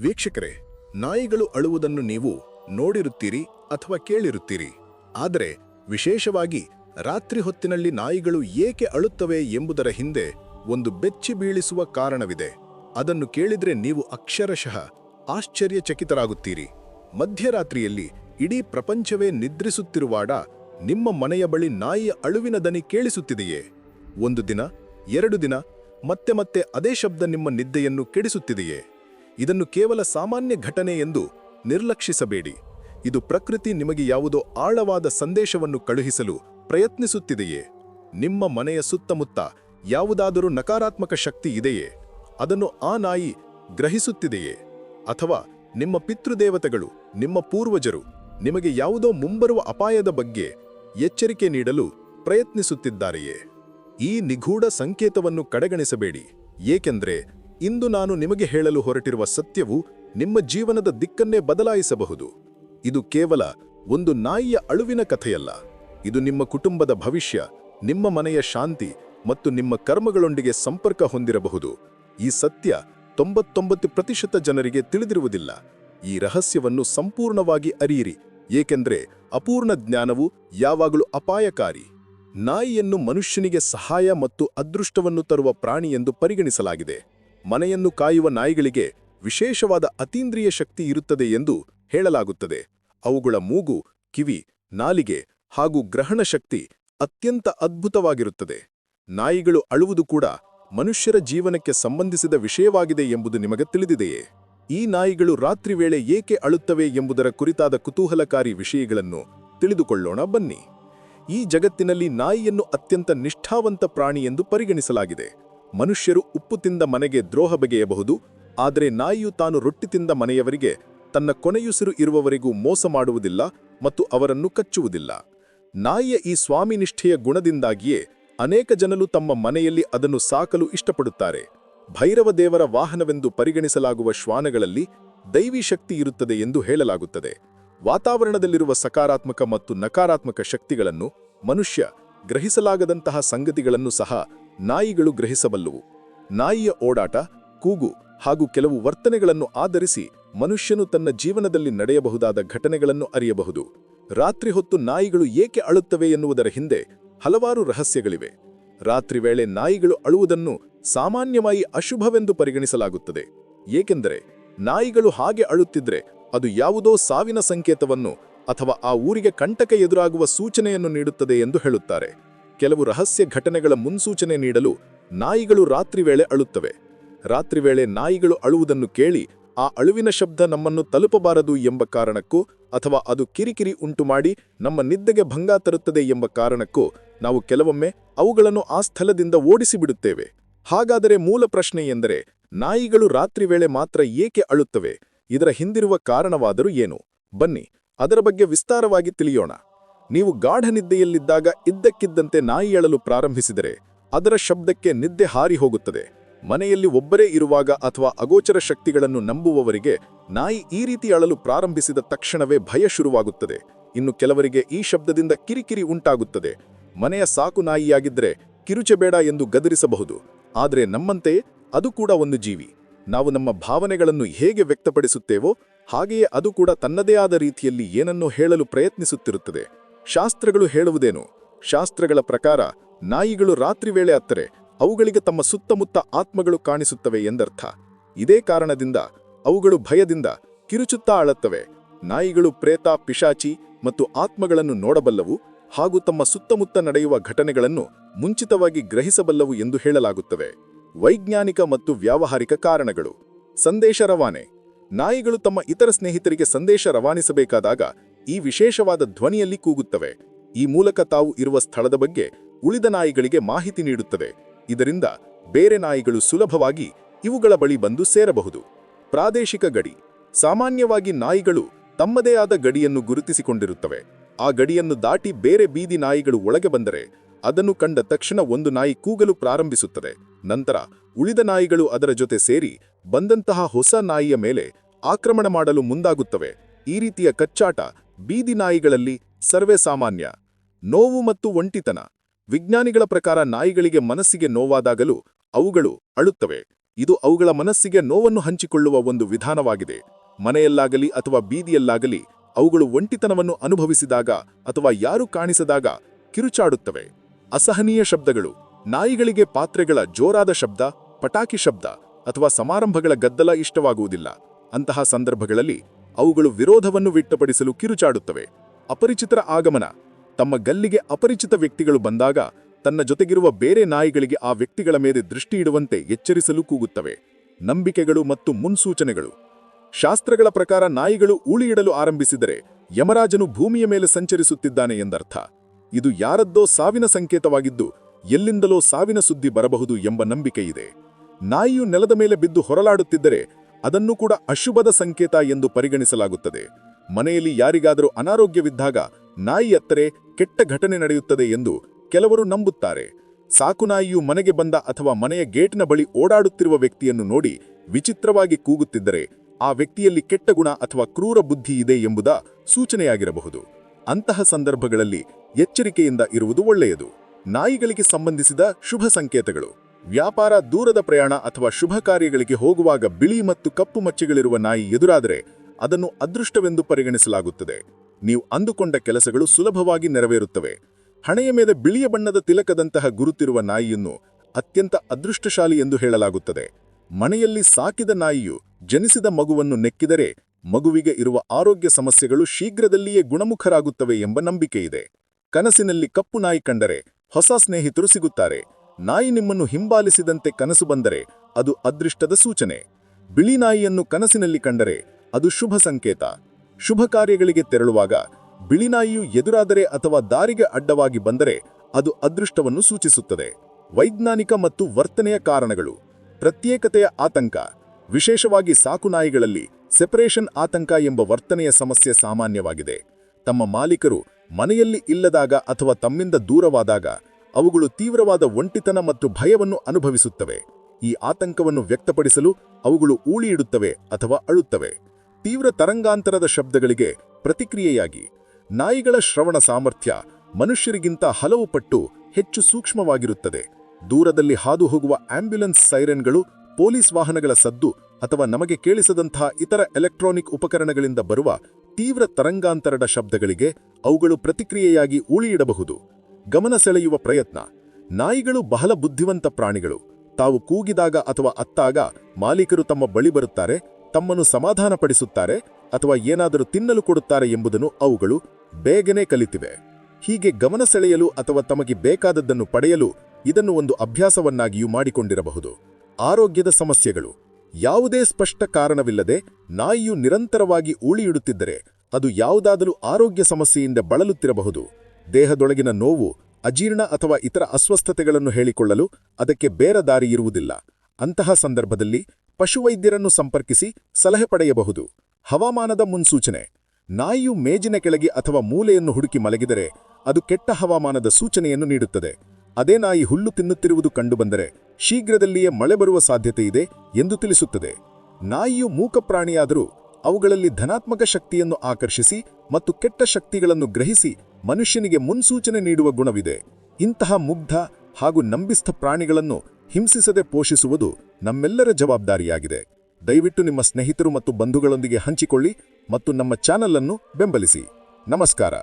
ವೀಕ್ಷಕರೇ, ನಾಯಿಗಳು ಅಳುವುದನ್ನು ನೀವು ನೋಡಿರುತ್ತೀರಿ ಅಥವಾ ಕೇಳಿರುತ್ತೀರಿ. ಆದರೆ, ವಿಶೇಷವಾಗಿ ರಾತ್ರಿ ಹೊತ್ತಿನಲ್ಲಿ ನಾಯಿಗಳು ಏಕೆ ಅಳುತ್ತವೆ ಎಂಬುದರ ಹಿಂದೆ ಒಂದು ಬೆಚ್ಚಿ ಬೀಳಿಸುವ ಕಾರಣವಿದೆ. ಅದನ್ನು ಕೇಳಿದ್ರೆ ನೀವು ಅಕ್ಷರಶಃ ಆಶ್ಚರ್ಯಚಕಿತರಾಗುತ್ತೀರಿ. ಮಧ್ಯರಾತ್ರಿಯಲ್ಲಿ ಇಡೀ ಪ್ರಪಂಚವೇ ನಿದ್ರಿಸುತ್ತಿರುವಾಡ ನಿಮ್ಮ ಮನೆಯ ಬಳಿ ನಾಯಿಯ ಅಳುವಿನ ದನಿ ಕೇಳಿಸುತ್ತಿದೆಯೇ? ಒಂದು ದಿನ, ಎರಡು ದಿನ, ಮತ್ತೆ ಮತ್ತೆ ಅದೇ ಶಬ್ದ ನಿಮ್ಮ ನಿದ್ದೆಯನ್ನು ಕೆಡಿಸುತ್ತಿದೆಯೇ? ಇದನ್ನು ಕೇವಲ ಸಾಮಾನ್ಯ ಘಟನೆ ಎಂದು ನಿರ್ಲಕ್ಷಿಸಬೇಡಿ. ಇದು ಪ್ರಕೃತಿ ನಿಮಗೆ ಯಾವುದೋ ಆಳವಾದ ಸಂದೇಶವನ್ನು ಕಳುಹಿಸಲು ಪ್ರಯತ್ನಿಸುತ್ತಿದೆಯೇ? ನಿಮ್ಮ ಮನೆಯ ಸುತ್ತಮುತ್ತ ಯಾವುದಾದರೂ ನಕಾರಾತ್ಮಕ ಶಕ್ತಿ ಇದೆಯೇ? ಅದನ್ನು ಆ ನಾಯಿ ಗ್ರಹಿಸುತ್ತಿದೆಯೇ? ಅಥವಾ ನಿಮ್ಮ ಪಿತೃದೇವತೆಗಳು, ನಿಮ್ಮ ಪೂರ್ವಜರು ನಿಮಗೆ ಯಾವುದೋ ಮುಂಬರುವ ಅಪಾಯದ ಬಗ್ಗೆ ಎಚ್ಚರಿಕೆ ನೀಡಲು ಪ್ರಯತ್ನಿಸುತ್ತಿದ್ದಾರೆಯೇ? ಈ ನಿಗೂಢ ಸಂಕೇತವನ್ನು ಕಡೆಗಣಿಸಬೇಡಿ. ಏಕೆಂದ್ರೆ ಇಂದು ನಾನು ನಿಮಗೆ ಹೇಳಲು ಹೊರಟಿರುವ ಸತ್ಯವು ನಿಮ್ಮ ಜೀವನದ ದಿಕ್ಕನ್ನೇ ಬದಲಾಯಿಸಬಹುದು. ಇದು ಕೇವಲ ಒಂದು ನಾಯಿಯ ಅಳುವಿನ ಕಥೆಯಲ್ಲ. ಇದು ನಿಮ್ಮ ಕುಟುಂಬದ ಭವಿಷ್ಯ, ನಿಮ್ಮ ಮನೆಯ ಶಾಂತಿ ಮತ್ತು ನಿಮ್ಮ ಕರ್ಮಗಳೊಂದಿಗೆ ಸಂಪರ್ಕ ಹೊಂದಿರಬಹುದು. ಈ ಸತ್ಯ ತೊಂಬತ್ತೊಂಬತ್ತು ಪ್ರತಿಶತ ಜನರಿಗೆ ತಿಳಿದಿರುವುದಿಲ್ಲ. ಈ ರಹಸ್ಯವನ್ನು ಸಂಪೂರ್ಣವಾಗಿ ಅರಿಯಿರಿ, ಏಕೆಂದರೆ ಅಪೂರ್ಣ ಜ್ಞಾನವು ಯಾವಾಗಲೂ ಅಪಾಯಕಾರಿ. ನಾಯಿಯನ್ನು ಮನುಷ್ಯನಿಗೆ ಸಹಾಯ ಮತ್ತು ಅದೃಷ್ಟವನ್ನು ತರುವ ಪ್ರಾಣಿ ಎಂದು ಪರಿಗಣಿಸಲಾಗಿದೆ. ಮನೆಯನ್ನು ಕಾಯುವ ನಾಯಿಗಳಿಗೆ ವಿಶೇಷವಾದ ಅತೀಂದ್ರಿಯ ಶಕ್ತಿ ಇರುತ್ತದೆ ಎಂದು ಹೇಳಲಾಗುತ್ತದೆ. ಅವುಗಳ ಮೂಗು, ಕಿವಿ, ನಾಲಿಗೆ ಹಾಗೂ ಗ್ರಹಣ ಶಕ್ತಿ ಅತ್ಯಂತ ಅದ್ಭುತವಾಗಿರುತ್ತದೆ. ನಾಯಿಗಳು ಅಳುವುದು ಕೂಡ ಮನುಷ್ಯರ ಜೀವನಕ್ಕೆ ಸಂಬಂಧಿಸಿದ ವಿಷಯವಾಗಿದೆ ಎಂಬುದು ನಿಮಗೆ ತಿಳಿದಿದೆಯೇ? ಈ ನಾಯಿಗಳು ರಾತ್ರಿ ವೇಳೆ ಏಕೆ ಅಳುತ್ತವೆ ಎಂಬುದರ ಕುರಿತಾದ ಕುತೂಹಲಕಾರಿ ವಿಷಯಗಳನ್ನು ತಿಳಿದುಕೊಳ್ಳೋಣ ಬನ್ನಿ. ಈ ಜಗತ್ತಿನಲ್ಲಿ ನಾಯಿಯನ್ನು ಅತ್ಯಂತ ನಿಷ್ಠಾವಂತ ಪ್ರಾಣಿ ಎಂದು ಪರಿಗಣಿಸಲಾಗಿದೆ. ಮನುಷ್ಯರು ಉಪ್ಪು ತಿಂದ ಮನೆಗೆ ದ್ರೋಹ ಬಗೆಯಬಹುದು, ಆದರೆ ನಾಯಿಯು ತಾನು ರೊಟ್ಟಿ ತಿಂದ ಮನೆಯವರಿಗೆ ತನ್ನ ಕೊನೆಯುಸಿರು ಇರುವವರೆಗೂ ಮೋಸ ಮಾಡುವುದಿಲ್ಲ ಮತ್ತು ಅವರನ್ನು ಕಚ್ಚುವುದಿಲ್ಲ. ನಾಯಿಯ ಈ ಸ್ವಾಮಿನಿಷ್ಠೆಯ ಗುಣದಿಂದಾಗಿಯೇ ಅನೇಕ ಜನರು ತಮ್ಮ ಮನೆಯಲ್ಲಿ ಅದನ್ನು ಸಾಕಲು ಇಷ್ಟಪಡುತ್ತಾರೆ. ಭೈರವ ದೇವರ ವಾಹನವೆಂದು ಪರಿಗಣಿಸಲಾಗುವ ಶ್ವಾನಗಳಲ್ಲಿ ದೈವಿ ಶಕ್ತಿ ಇರುತ್ತದೆ ಎಂದು ಹೇಳಲಾಗುತ್ತದೆ. ವಾತಾವರಣದಲ್ಲಿರುವ ಸಕಾರಾತ್ಮಕ ಮತ್ತು ನಕಾರಾತ್ಮಕ ಶಕ್ತಿಗಳನ್ನು ಮನುಷ್ಯ ಗ್ರಹಿಸಲಾಗದಂತಹ ಸಂಗತಿಗಳನ್ನು ಸಹ ನಾಯಿಗಳು ಗ್ರಹಿಸಬಲ್ಲವು. ನಾಯಿಯ ಓಡಾಟ, ಕೂಗು ಹಾಗೂ ಕೆಲವು ವರ್ತನೆಗಳನ್ನು ಆಧರಿಸಿ ಮನುಷ್ಯನು ತನ್ನ ಜೀವನದಲ್ಲಿ ನಡೆಯಬಹುದಾದ ಘಟನೆಗಳನ್ನು ಅರಿಯಬಹುದು. ರಾತ್ರಿ ಹೊತ್ತು ನಾಯಿಗಳು ಏಕೆ ಅಳುತ್ತವೆ ಎನ್ನುವುದರ ಹಿಂದೆ ಹಲವಾರು ರಹಸ್ಯಗಳಿವೆ. ರಾತ್ರಿ ವೇಳೆ ನಾಯಿಗಳು ಅಳುವುದನ್ನು ಸಾಮಾನ್ಯವಾಗಿ ಅಶುಭವೆಂದು ಪರಿಗಣಿಸಲಾಗುತ್ತದೆ. ಏಕೆಂದರೆ ನಾಯಿಗಳು ಹಾಗೆ ಅಳುತ್ತಿದ್ರೆ ಅದು ಯಾವುದೋ ಸಾವಿನ ಸಂಕೇತವನ್ನು ಅಥವಾ ಆ ಊರಿಗೆ ಕಂಟಕ ಎದುರಾಗುವ ಸೂಚನೆಯನ್ನು ನೀಡುತ್ತದೆ ಎಂದು ಹೇಳುತ್ತಾರೆ. ಕೆಲವು ರಹಸ್ಯ ಘಟನೆಗಳ ಮುನ್ಸೂಚನೆ ನೀಡಲು ನಾಯಿಗಳು ರಾತ್ರಿ ವೇಳೆ ಅಳುತ್ತವೆ. ರಾತ್ರಿ ವೇಳೆ ನಾಯಿಗಳು ಅಳುವುದನ್ನು ಕೇಳಿ ಆ ಅಳುವಿನ ಶಬ್ದ ನಮ್ಮನ್ನು ತಲುಪಬಾರದು ಎಂಬ ಕಾರಣಕ್ಕೂ ಅಥವಾ ಅದು ಕಿರಿಕಿರಿ ಉಂಟುಮಾಡಿ ನಮ್ಮ ನಿದ್ದೆಗೆ ಭಂಗ ತರುತ್ತದೆ ಎಂಬ ಕಾರಣಕ್ಕೂ ನಾವು ಕೆಲವೊಮ್ಮೆ ಅವುಗಳನ್ನು ಆ ಸ್ಥಳದಿಂದ ಓಡಿಸಿಬಿಡುತ್ತೇವೆ ಹಾಗಾದರೆ ಮೂಲ ಪ್ರಶ್ನೆ ಎಂದರೆ ನಾಯಿಗಳು ರಾತ್ರಿ ವೇಳೆ ಮಾತ್ರ ಏಕೆ ಅಳುತ್ತವೆ? ಇದರ ಹಿಂದಿರುವ ಕಾರಣವಾದರೂ ಏನು? ಬನ್ನಿ, ಅದರ ಬಗ್ಗೆ ವಿಸ್ತಾರವಾಗಿ ತಿಳಿಯೋಣ. ನೀವು ಗಾಢ ನಿದ್ದೆಯಲ್ಲಿದ್ದಾಗ ಇದ್ದಕ್ಕಿದ್ದಂತೆ ನಾಯಿ ಏಳಲು ಪ್ರಾರಂಭಿಸಿದರೆ ಅದರ ಶಬ್ದಕ್ಕೆ ನಿದ್ದೆ ಹಾರಿ ಹೋಗುತ್ತದೆ. ಮನೆಯಲ್ಲಿ ಒಬ್ಬರೇ ಇರುವಾಗ ಅಥವಾ ಅಗೋಚರ ಶಕ್ತಿಗಳನ್ನು ನಂಬುವವರಿಗೆ ನಾಯಿ ಈ ರೀತಿ ಅಳಲು ಪ್ರಾರಂಭಿಸಿದ ತಕ್ಷಣವೇ ಭಯ ಶುರುವಾಗುತ್ತದೆ. ಇನ್ನು ಕೆಲವರಿಗೆ ಈ ಶಬ್ದದಿಂದ ಕಿರಿಕಿರಿ ಉಂಟಾಗುತ್ತದೆ. ಮನೆಯ ಸಾಕು ನಾಯಿಯಾಗಿದ್ದರೆ ಕಿರುಚಬೇಡ ಎಂದು ಗದರಿಸಬಹುದು. ಆದರೆ ನಮ್ಮಂತೆ ಅದು ಕೂಡ ಒಂದು ಜೀವಿ. ನಾವು ನಮ್ಮ ಭಾವನೆಗಳನ್ನು ಹೇಗೆ ವ್ಯಕ್ತಪಡಿಸುತ್ತೇವೋ ಹಾಗೆಯೇ ಅದು ಕೂಡ ತನ್ನದೇ ಆದ ರೀತಿಯಲ್ಲಿ ಏನನ್ನೋ ಹೇಳಲು ಪ್ರಯತ್ನಿಸುತ್ತಿರುತ್ತದೆ. ಶಾಸ್ತ್ರಗಳು ಹೇಳುವುದೇನು? ಶಾಸ್ತ್ರಗಳ ಪ್ರಕಾರ, ನಾಯಿಗಳು ರಾತ್ರಿ ವೇಳೆ ಅತ್ತರೆ, ಅವುಗಳಿಗೆ ತಮ್ಮ ಸುತ್ತಮುತ್ತ ಆತ್ಮಗಳು ಕಾಣಿಸುತ್ತವೆ ಎಂದರ್ಥ. ಇದೇ ಕಾರಣದಿಂದ, ಅವುಗಳು ಭಯದಿಂದ ಕಿರುಚುತ್ತಾ ಅಳತ್ತವೆ. ನಾಯಿಗಳು ಪ್ರೇತ, ಪಿಶಾಚಿ ಮತ್ತು ಆತ್ಮಗಳನ್ನು ನೋಡಬಲ್ಲವು ಹಾಗೂ ತಮ್ಮ ಸುತ್ತಮುತ್ತ ನಡೆಯುವ ಘಟನೆಗಳನ್ನು ಮುಂಚಿತವಾಗಿ ಗ್ರಹಿಸಬಲ್ಲವು ಎಂದು ಹೇಳಲಾಗುತ್ತವೆ. ವೈಜ್ಞಾನಿಕ ಮತ್ತು ವ್ಯಾವಹಾರಿಕ ಕಾರಣಗಳು. ಸಂದೇಶ ರವಾನೆ. ನಾಯಿಗಳು ತಮ್ಮ ಇತರ ಸ್ನೇಹಿತರಿಗೆ ಸಂದೇಶ ರವಾನಿಸಬೇಕಾದಾಗ ಈ ವಿಶೇಷವಾದ ಧ್ವನಿಯಲ್ಲಿ ಕೂಗುತ್ತವೆ. ಈ ಮೂಲಕ ತಾವು ಇರುವ ಸ್ಥಳದ ಬಗ್ಗೆ ಉಳಿದ ನಾಯಿಗಳಿಗೆ ಮಾಹಿತಿ ನೀಡುತ್ತದೆ. ಇದರಿಂದ ಬೇರೆ ನಾಯಿಗಳು ಸುಲಭವಾಗಿ ಇವುಗಳ ಬಳಿ ಬಂದು ಸೇರಬಹುದು. ಪ್ರಾದೇಶಿಕ ಗಡಿ. ಸಾಮಾನ್ಯವಾಗಿ ನಾಯಿಗಳು ತಮ್ಮದೇ ಆದ ಗಡಿಯನ್ನು ಗುರುತಿಸಿಕೊಂಡಿರುತ್ತವೆ. ಆ ಗಡಿಯನ್ನು ದಾಟಿ ಬೇರೆ ಬೀದಿ ನಾಯಿಗಳು ಒಳಗೆ ಬಂದರೆ ಅದನ್ನು ಕಂಡ ತಕ್ಷಣ ಒಂದು ನಾಯಿ ಕೂಗಲು ಪ್ರಾರಂಭಿಸುತ್ತದೆ. ನಂತರ ಉಳಿದ ನಾಯಿಗಳು ಅದರ ಜೊತೆ ಸೇರಿ ಬಂದಂತಹ ಹೊಸ ನಾಯಿಯ ಮೇಲೆ ಆಕ್ರಮಣ ಮಾಡಲು ಮುಂದಾಗುತ್ತವೆ. ಈ ರೀತಿಯ ಕಚ್ಚಾಟ ಬೀದಿ ನಾಯಿಗಳಲ್ಲಿ ಸರ್ವೇ ಸಾಮಾನ್ಯ ನೋವು ಮತ್ತು ಒಂಟಿತನ. ವಿಜ್ಞಾನಿಗಳ ಪ್ರಕಾರ ನಾಯಿಗಳಿಗೆ ಮನಸ್ಸಿಗೆ ನೋವಾದಾಗಲೂ ಅವುಗಳು ಅಳುತ್ತವೆ. ಇದು ಅವುಗಳ ಮನಸ್ಸಿಗೆ ನೋವನ್ನು ಹಂಚಿಕೊಳ್ಳುವ ಒಂದು ವಿಧಾನವಾಗಿದೆ. ಮನೆಯಲ್ಲಾಗಲಿ ಅಥವಾ ಬೀದಿಯಲ್ಲಾಗಲಿ ಅವುಗಳು ಒಂಟಿತನವನ್ನು ಅನುಭವಿಸಿದಾಗ ಅಥವಾ ಯಾರು ಕಾಣಿಸದಾಗ ಕಿರುಚಾಡುತ್ತವೆ. ಅಸಹನೀಯ ಶಬ್ದಗಳು. ನಾಯಿಗಳಿಗೆ ಪಾತ್ರೆಗಳ ಜೋರಾದ ಶಬ್ದ, ಪಟಾಕಿ ಶಬ್ದ ಅಥವಾ ಸಮಾರಂಭಗಳ ಗದ್ದಲ ಇಷ್ಟವಾಗುವುದಿಲ್ಲ. ಅಂತಹ ಸಂದರ್ಭಗಳಲ್ಲಿ ಅವುಗಳು ವಿರೋಧವನ್ನು ವ್ಯಕ್ತಪಡಿಸಲು ಕಿರುಚಾಡುತ್ತವೆ. ಅಪರಿಚಿತರ ಆಗಮನ. ತಮ್ಮ ಗಲ್ಲಿಗೆ ಅಪರಿಚಿತ ವ್ಯಕ್ತಿಗಳು ಬಂದಾಗ ತನ್ನ ಜೊತೆಗಿರುವ ಬೇರೆ ನಾಯಿಗಳಿಗೆ ಆ ವ್ಯಕ್ತಿಗಳ ಮೇಲೆ ದೃಷ್ಟಿ ಇಡುವಂತೆ ಎಚ್ಚರಿಸಲು ಕೂಗುತ್ತವೆ. ನಂಬಿಕೆಗಳು ಮತ್ತು ಮುನ್ಸೂಚನೆಗಳು. ಶಾಸ್ತ್ರಗಳ ಪ್ರಕಾರ ನಾಯಿಗಳು ಉಳಿಯಿಡಲು ಆರಂಭಿಸಿದರೆ ಯಮರಾಜನು ಭೂಮಿಯ ಮೇಲೆ ಸಂಚರಿಸುತ್ತಿದ್ದಾನೆ ಎಂದರ್ಥ. ಇದು ಯಾರದ್ದೋ ಸಾವಿನ ಸಂಕೇತವಾಗಿದ್ದು ಎಲ್ಲಿಂದಲೋ ಸಾವಿನ ಸುದ್ದಿ ಬರಬಹುದು ಎಂಬ ನಂಬಿಕೆಯಿದೆ. ನಾಯಿಯು ನೆಲದ ಮೇಲೆ ಬಿದ್ದು ಹೊರಲಾಡುತ್ತಿದ್ದರೆ ಅದನ್ನು ಕೂಡ ಅಶುಭದ ಸಂಕೇತ ಎಂದು ಪರಿಗಣಿಸಲಾಗುತ್ತದೆ. ಮನೆಯಲ್ಲಿ ಯಾರಿಗಾದರೂ ಅನಾರೋಗ್ಯವಿದ್ದಾಗ ನಾಯಿ ಅತ್ತರೆ ಕೆಟ್ಟ ಘಟನೆ ನಡೆಯುತ್ತದೆ ಎಂದು ಕೆಲವರು ನಂಬುತ್ತಾರೆ. ಸಾಕುನಾಯಿಯು ಮನೆಗೆ ಬಂದ ಅಥವಾ ಮನೆಯ ಗೇಟ್ನ ಬಳಿ ಓಡಾಡುತ್ತಿರುವ ವ್ಯಕ್ತಿಯನ್ನು ನೋಡಿ ವಿಚಿತ್ರವಾಗಿ ಕೂಗುತ್ತಿದ್ದರೆ ಆ ವ್ಯಕ್ತಿಯಲ್ಲಿ ಕೆಟ್ಟ ಗುಣ ಅಥವಾ ಕ್ರೂರ ಬುದ್ಧಿ ಇದೆ ಎಂಬುದ ಸೂಚನೆಯಾಗಿರಬಹುದು. ಅಂತಹ ಸಂದರ್ಭಗಳಲ್ಲಿ ಎಚ್ಚರಿಕೆಯಿಂದ ಇರುವುದು ಒಳ್ಳೆಯದು. ನಾಯಿಗಳಿಗೆ ಸಂಬಂಧಿಸಿದ ಶುಭ ಸಂಕೇತಗಳು. ವ್ಯಾಪಾರ ದೂರದ ಪ್ರಯಾಣ ಅಥವಾ ಶುಭ ಕಾರ್ಯಗಳಿಗೆ ಹೋಗುವಾಗ ಬಿಳಿ ಮತ್ತು ಕಪ್ಪು ಮಚ್ಚೆಗಳಿರುವ ನಾಯಿ ಎದುರಾದರೆ ಅದನ್ನು ಅದೃಷ್ಟವೆಂದು ಪರಿಗಣಿಸಲಾಗುತ್ತದೆ. ನೀವು ಅಂದುಕೊಂಡ ಕೆಲಸಗಳು ಸುಲಭವಾಗಿ ನೆರವೇರುತ್ತವೆ. ಹಣೆಯ ಮೇಲೆ ಬಿಳಿಯ ಬಣ್ಣದ ತಿಲಕದಂತಹ ಗುರುತಿರುವ ನಾಯಿಯನ್ನು ಅತ್ಯಂತ ಅದೃಷ್ಟಶಾಲಿ ಎಂದು ಹೇಳಲಾಗುತ್ತದೆ. ಮನೆಯಲ್ಲಿ ಸಾಕಿದ ನಾಯಿಯು ಜನಿಸಿದ ಮಗುವನ್ನು ನೆಕ್ಕಿದರೆ ಮಗುವಿಗೆ ಇರುವ ಆರೋಗ್ಯ ಸಮಸ್ಯೆಗಳು ಶೀಘ್ರದಲ್ಲಿಯೇ ಗುಣಮುಖರಾಗುತ್ತವೆ ಎಂಬ ನಂಬಿಕೆಯಿದೆ. ಕನಸಿನಲ್ಲಿ ಕಪ್ಪು ನಾಯಿ ಕಂಡರೆ ಹೊಸ ಸ್ನೇಹಿತರು ಸಿಗುತ್ತಾರೆ. ನಾಯಿ ನಿಮ್ಮನ್ನು ಹಿಂಬಾಲಿಸಿದಂತೆ ಕನಸು ಬಂದರೆ ಅದು ಅದೃಷ್ಟದ ಸೂಚನೆ. ಬಿಳಿ ನಾಯಿಯನ್ನು ಕನಸಿನಲ್ಲಿ ಕಂಡರೆ ಅದು ಶುಭ ಸಂಕೇತ. ಶುಭ ಕಾರ್ಯಗಳಿಗೆ ತೆರಳುವಾಗ ಬಿಳಿ ನಾಯಿಯು ಎದುರಾದರೆ ಅಥವಾ ದಾರಿಗೆ ಅಡ್ಡವಾಗಿ ಬಂದರೆ ಅದು ಅದೃಷ್ಟವನ್ನು ಸೂಚಿಸುತ್ತದೆ. ವೈಜ್ಞಾನಿಕ ಮತ್ತು ವರ್ತನೆಯ ಕಾರಣಗಳು. ಪ್ರತ್ಯೇಕತೆಯ ಆತಂಕ. ವಿಶೇಷವಾಗಿ ಸಾಕು ನಾಯಿಗಳಲ್ಲಿ ಸೆಪರೇಷನ್ ಆತಂಕ ಎಂಬ ವರ್ತನೆಯ ಸಮಸ್ಯೆ ಸಾಮಾನ್ಯವಾಗಿದೆ. ತಮ್ಮ ಮಾಲೀಕರು ಮನೆಯಲ್ಲಿ ಇಲ್ಲದಾಗ ಅಥವಾ ತಮ್ಮಿಂದ ದೂರವಾದಾಗ ಅವುಗಳು ತೀವ್ರವಾದ ಒಂಟಿತನ ಮತ್ತು ಭಯವನ್ನು ಅನುಭವಿಸುತ್ತವೆ. ಈ ಆತಂಕವನ್ನು ವ್ಯಕ್ತಪಡಿಸಲು ಅವುಗಳು ಊಳಿಯಿಡುತ್ತವೆ ಅಥವಾ ಅಳುತ್ತವೆ. ತೀವ್ರ ತರಂಗಾಂತರದ ಶಬ್ದಗಳಿಗೆ ಪ್ರತಿಕ್ರಿಯೆಯಾಗಿ, ನಾಯಿಗಳ ಶ್ರವಣ ಸಾಮರ್ಥ್ಯ ಮನುಷ್ಯರಿಗಿಂತ ಹಲವು ಪಟ್ಟು ಹೆಚ್ಚು ಸೂಕ್ಷ್ಮವಾಗಿರುತ್ತದೆ. ದೂರದಲ್ಲಿ ಹಾದು ಹೋಗುವ ಆಂಬ್ಯುಲೆನ್ಸ್ ಸೈರನ್ಗಳು, ಪೊಲೀಸ್ ವಾಹನಗಳ ಸದ್ದು ಅಥವಾ ನಮಗೆ ಕೇಳಿಸದಂತಹ ಇತರ ಎಲೆಕ್ಟ್ರಾನಿಕ್ ಉಪಕರಣಗಳಿಂದ ಬರುವ ತೀವ್ರ ತರಂಗಾಂತರದ ಶಬ್ದಗಳಿಗೆ ಅವುಗಳು ಪ್ರತಿಕ್ರಿಯೆಯಾಗಿ ಉಳಿಯಿಡಬಹುದು ಗಮನ ಸೆಳೆಯುವ ಪ್ರಯತ್ನ. ನಾಯಿಗಳು ಬಹಳ ಬುದ್ಧಿವಂತ ಪ್ರಾಣಿಗಳು. ತಾವು ಕೂಗಿದಾಗ ಅಥವಾ ಅತ್ತಾಗ ಮಾಲೀಕರು ತಮ್ಮ ಬಳಿ ಬರುತ್ತಾರೆ, ತಮ್ಮನ್ನು ಸಮಾಧಾನಪಡಿಸುತ್ತಾರೆ ಅಥವಾ ಏನಾದರೂ ತಿನ್ನಲು ಕೊಡುತ್ತಾರೆ ಎಂಬುದನ್ನು ಅವುಗಳು ಬೇಗನೆ ಕಲಿತಿವೆ. ಹೀಗೆ ಗಮನ ಸೆಳೆಯಲು ಅಥವಾ ತಮಗೆ ಬೇಕಾದದ್ದನ್ನು ಪಡೆಯಲು ಇದನ್ನು ಒಂದು ಅಭ್ಯಾಸವನ್ನಾಗಿಯೂ ಮಾಡಿಕೊಂಡಿರಬಹುದು. ಆರೋಗ್ಯದ ಸಮಸ್ಯೆಗಳು. ಯಾವುದೇ ಸ್ಪಷ್ಟ ಕಾರಣವಿಲ್ಲದೆ ನಾಯಿಯು ನಿರಂತರವಾಗಿ ಉಳಿಯಿಡುತ್ತಿದ್ದರೆ ಅದು ಯಾವುದಾದರೂ ಆರೋಗ್ಯ ಸಮಸ್ಯೆಯಿಂದ ಬಳಲುತ್ತಿರಬಹುದು. ದೇಹದೊಳಗಿನ ನೋವು, ಅಜೀರ್ಣ ಅಥವಾ ಇತರ ಅಸ್ವಸ್ಥತೆಗಳನ್ನು ಹೇಳಿಕೊಳ್ಳಲು ಅದಕ್ಕೆ ಬೇರೆ ದಾರಿ ಇರುವುದಿಲ್ಲ. ಅಂತಹ ಸಂದರ್ಭದಲ್ಲಿ ಪಶುವೈದ್ಯರನ್ನು ಸಂಪರ್ಕಿಸಿ ಸಲಹೆ ಪಡೆಯಬಹುದು. ಹವಾಮಾನದ ಮುನ್ಸೂಚನೆ, ನಾಯಿಯು ಮೇಜಿನ ಕೆಳಗೆ ಅಥವಾ ಮೂಲೆಯನ್ನು ಹುಡುಕಿ ಮಲಗಿದರೆ ಅದು ಕೆಟ್ಟ ಹವಾಮಾನದ ಸೂಚನೆಯನ್ನು ನೀಡುತ್ತದೆ. ಅದೇ ನಾಯಿ ಹುಲ್ಲು ತಿನ್ನುತ್ತಿರುವುದು ಕಂಡುಬಂದರೆ ಶೀಘ್ರದಲ್ಲಿಯೇ ಮಳೆ ಬರುವ ಸಾಧ್ಯತೆ ಇದೆ ಎಂದು ತಿಳಿಸುತ್ತದೆ. ನಾಯಿಯು ಮೂಕ ಪ್ರಾಣಿಯಾದರೂ ಅವುಗಳಲ್ಲಿ ಧನಾತ್ಮಕ ಶಕ್ತಿಯನ್ನು ಆಕರ್ಷಿಸಿ ಮತ್ತು ಕೆಟ್ಟ ಶಕ್ತಿಗಳನ್ನು ಗ್ರಹಿಸಿ ಮನುಷ್ಯನಿಗೆ ಮುನ್ಸೂಚನೆ ನೀಡುವ ಗುಣವಿದೆ. ಇಂತಹ ಮುಗ್ಧ ಹಾಗೂ ನಂಬಿಸ್ಥ ಪ್ರಾಣಿಗಳನ್ನು ಹಿಂಸಿಸದೆ ಪೋಷಿಸುವುದು ನಮ್ಮೆಲ್ಲರ ಜವಾಬ್ದಾರಿಯಾಗಿದೆ. ದಯವಿಟ್ಟು ನಿಮ್ಮ ಸ್ನೇಹಿತರು ಮತ್ತು ಬಂಧುಗಳೊಂದಿಗೆ ಹಂಚಿಕೊಳ್ಳಿ ಮತ್ತು ನಮ್ಮ ಚಾನಲ್ ಅನ್ನು ಬೆಂಬಲಿಸಿ. ನಮಸ್ಕಾರ.